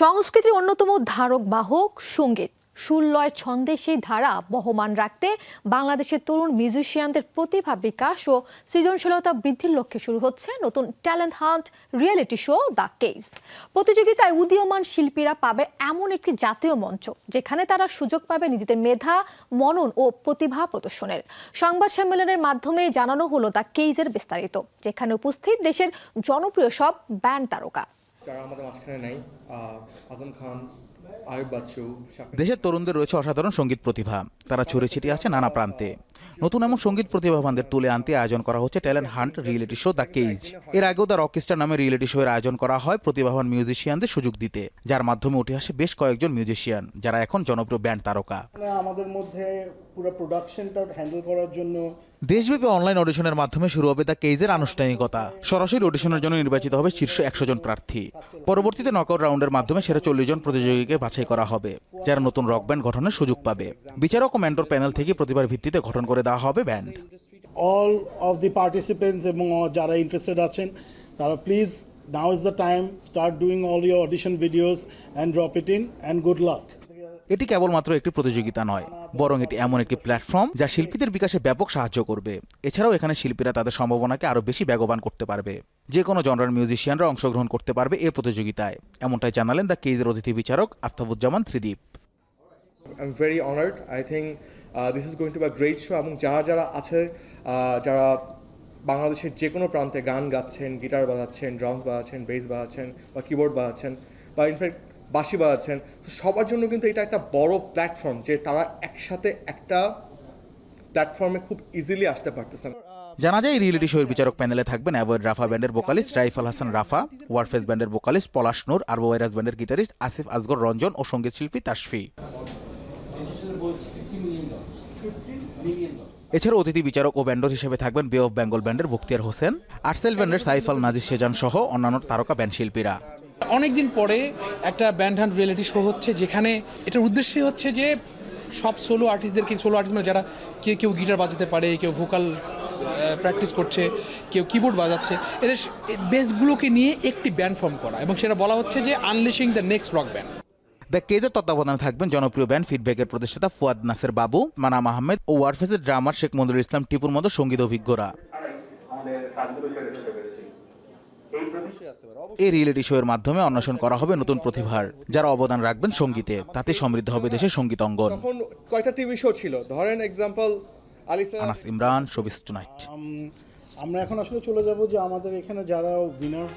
সংস্কৃতির অন্যতম ধারক বাহক সংগীত। সুরলয় ছন্দে সেই ধারা বহমান রাখতে বাংলাদেশের তরুণ মিউজিশিয়ানদের প্রতিভা বিকাশ ও সৃজনশীলতা বৃদ্ধির লক্ষ্যে শুরু হচ্ছে নতুন talent hunt reality show the cage প্রতিযোগিতায় উদীয়মান শিল্পীরা পাবে এমন একটি জাতীয় মঞ্চ, যেখানে তারা সুযোগ পাবে নিজেদের মেধা, মনন ও প্রতিভা প্রদর্শনের। সংবাদ সম্মেলনের মাধ্যমে জানানো হলো দ্য কেইজের বিস্তারিত, যেখানে উপস্থিত দেশের জনপ্রিয় সব ব্যান্ড তারকা। যারা আমাদের মাঝখানে নাই আজম খান আয়ুব বাচ্চু দেশের তরুণদের রয়েছে অসাধারণ সংগীত প্রতিভা। তারা ছড়িয়ে ছিটিয়ে আছে নানা প্রান্তে। নতুন এমন সংগীত প্রতিভাবানদের তুলে আনতে আয়োজন করা হচ্ছে talent hunt reality show the cage. এর আগেও দ্য রকস্টার নামে রিয়েলিটি শো এর আয়োজন করা হয় প্রতিভাবান মিউজিশিয়ানদের সুযোগ দিতে। যার মাধ্যমে উঠে আসে বেশ কয়েকজন মিউজিশিয়ান যারা এখন জনপ্রিয় ব্যান্ড তারকা। আমাদের মধ্যে পুরো প্রোডাকশনটা হ্যান্ডেল করার জন্য দেশব্যাপী অনলাইন অডিশনের মাধ্যমে শুরু হবে দ্য কেজের আনুষ্ঠানিকতা। সরাসরি অডিশনের জন্য নির্বাচিত হবে শীর্ষ একশো জন প্রার্থী। পরবর্তীতে নকআউট রাউন্ডের মাধ্যমে সেরা চল্লিশ জন প্রতিযোগীকে বাছাই করা হবে যারা নতুন রক ব্যান্ড গঠনের সুযোগ পাবে। বিচারক ও মেন্টর প্যানেল থেকে প্রতিভার ভিত্তিতে গঠন করে দেওয়া হবে band. All of the participants এবং যারা ইন্টারেস্টেড আছেন তারা please now is the time start doing all your audition videos and drop it in and good luck এটি কেবলমাত্র একটি প্রতিযোগিতা নয় বরং এটি এমন একটি প্ল্যাটফর্ম যা শিল্পীদের বিকাশে ব্যাপক সাহায্য করবে। এছাড়াও এখানে শিল্পীরা তাদের সম্ভাবনাকে আরও বেশি বেগবান করতে পারবে। যে কোনো জনরার মিউজিশিয়ানরা অংশগ্রহণ করতে পারবে এই প্রতিযোগিতায়। এমনটাই জানালেন দ্য কেজের অতিথি বিচারক Aftabuzzaman Tridip. I am very honoured I think this is going to be great show এবং যারা যারা আছে যারা বাংলাদেশের যে কোনো প্রান্তে গান গাচ্ছেন গিটার বাজাচ্ছেন ড্রামস বাজাচ্ছেন বেস বাজাচ্ছেন বা কিবোর্ড বাজাচ্ছেন বা ইনফ্যাক্ট বাঁশি বাজাচ্ছেন সবার জন্য কিন্তু এটা একটা বড় প্ল্যাটফর্ম যে তারা একসাথে একটা প্ল্যাটফর্মে খুব ইজিলি আসতে পারতেছেন। জানা যায় রিয়েলিটি শোয়ের বিচারক প্যানেলে থাকবেন অ্যাভয়েড রাফা ব্যান্ডের ভোকালিস্ট রাইফাল হাসান রাফা ওয়ারফেস ব্যান্ডের ভোকালিস্ট পলাশ নূর আর ওয়াইরাস ব্যান্ডের গিটারিস্ট আসিফ আসগর রঞ্জন ও সংগীত শিল্পী তাশফি এছাড়াও অতিথি বিচারক ও ব্যান্ডর হিসেবে থাকবেন বে অফ বেঙ্গল ব্যান্ডের বক্তিয়ার হোসেন আর্সেল ব্যান্ডের সাইফাল নাজির সেজান সহ অন্যান্য তারকা ব্যান্ড শিল্পীরা। অনেকদিন পরে একটা ব্যান্ড হ্যান্ড রিয়েলিটি শো হচ্ছে, যেখানে এটার উদ্দেশ্যই হচ্ছে যে সব সোলো আর্টিস্টদেরকে সোলো আর্টিস্ট মানে যারা কেউ কেউ গিটার বাজাতে পারে, কেউ ভোকাল প্র্যাকটিস করছে, কেউ কিবোর্ড বাজাচ্ছে, এদের বেসগুলোকে নিয়ে একটি ব্যান্ড ফর্ম করা এবং সেটা বলা হচ্ছে যে unleashing the next rock band the কেজের তত্ত্বাবধানে থাকবেন জনপ্রিয় ব্যান্ড ফিডব্যাকের প্রতিষ্ঠাতা ফুয়াদ নাসের বাবু মানাম আহমেদ ও ওয়ারফেসের ড্রামার শেখ মঞ্জুর ইসলাম টিপুর মতো সংগীত অভিজ্ঞরা। এই রিয়েলিটি শো এর মাধ্যমে অন্বেষণ করা হবে নতুন প্রতিভার যারা অবদান রাখবেন সঙ্গীতে। তাতে সমৃদ্ধ হবে দেশের সংগীত অঙ্গন। তখন কয়টা টিভি শো ছিল? ধরেন এক্সাম্পল আলিফ আনাস ইমরান শোবিস টুনাইট। আমরা এখন আসলে চলে যাব যে আমাদের এখানে যারা উইনার